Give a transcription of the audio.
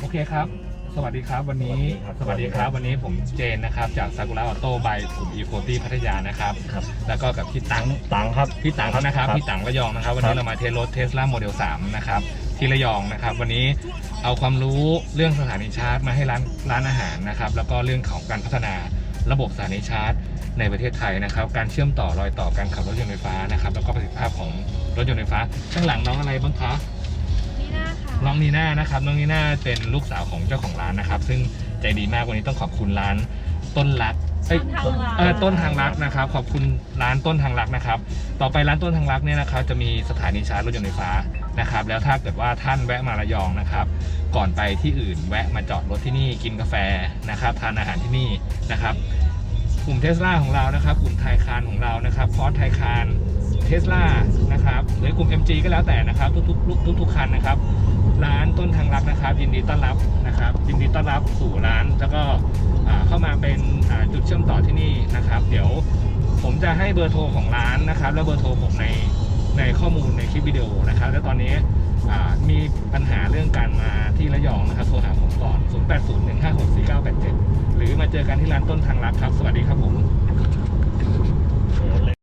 โอเคครับ สวัสดีครับวันนี้ สวัสดีครับวันนี้ผมเจนนะครับจากซากุระออโต้บายกลุ่มอีโคตี้พัทยานะครับ ครับ แล้วก็กับพี่ตังตังครับพี่ตังเขานะครับครับพี่ตังระยองนะครับ วันคนี้รับเรามาเทสรถเทสลาโมเดล3นะครับที่ระยองนะครับ วันนี้เอาความรู้เรื่องสถานีชาร์จมาให้ร้านร้านอาหารนะครับ แล้วก็เรื่องของการพัฒนาระบบสถานีชาร์จ ในประเทศไทยนะครับ การเชื่อมต่อรอยต่อการขับรถยนต์ไฟฟ้านะครับ แล้วก็ประสิทธิภาพของรถยนต์ไฟฟ้า ข้างหลังน้องอะไรบ้างคะนี่น่าค่ะน้ องนีน่านะครับน้องนีน่าเป็นลูกสาวของเจ้าของร้านนะครับ ซึ่งใจดีมากวันนี้ต้องขอบคุณร้านต้นรักเอ้ยต้นทางรัก เออต้นทางรักนะครับ ขอบคุณร้านต้นทางรักนะครับ ต่อไปร้านต้นทางรักเนี่ยนะครับ จะมีสถานีชาร์จรถยนต์ไฟฟ้านะครับ แล้วถ้าเกิดว่าท่านแวะมาระยองนะครับ ก่อนไปที่อื่นแวะมาจอดรถที่นี่กินกาแฟนะครับ ทานอาหารที่นี่นะครับ กลุ่มเทสลาของเรานะครับ กลุ่มไทยคานของเรานะครับฟอร์ดไทยคานเทสลานะครับหรือกลุ่ม MG ก็แล้วแต่นะครับ ทุกๆทุกทุกๆคันนะครับ ร้านต้นทางรักนะครับ ยินดีต้อนรับนะครับ ยินดีต้อนรับสู่ร้าน แล้วก็เข้ามาเป็นจุดเชื่อมต่อที่นี่นะครับ เดี๋ยวผมจะให้เบอร์โทรของร้านนะครับ แล้วเบอร์โทรผมในในข้อมูลในคลิปวิดีโอนะครับ แล้วตอนนี้มีปัญหาเรื่องการมาที่ระยองนะครับโทรหาผมก่อน 0801564987 หรือมาเจอกันที่ร้านต้นทางรักครับ สวัสดีครับ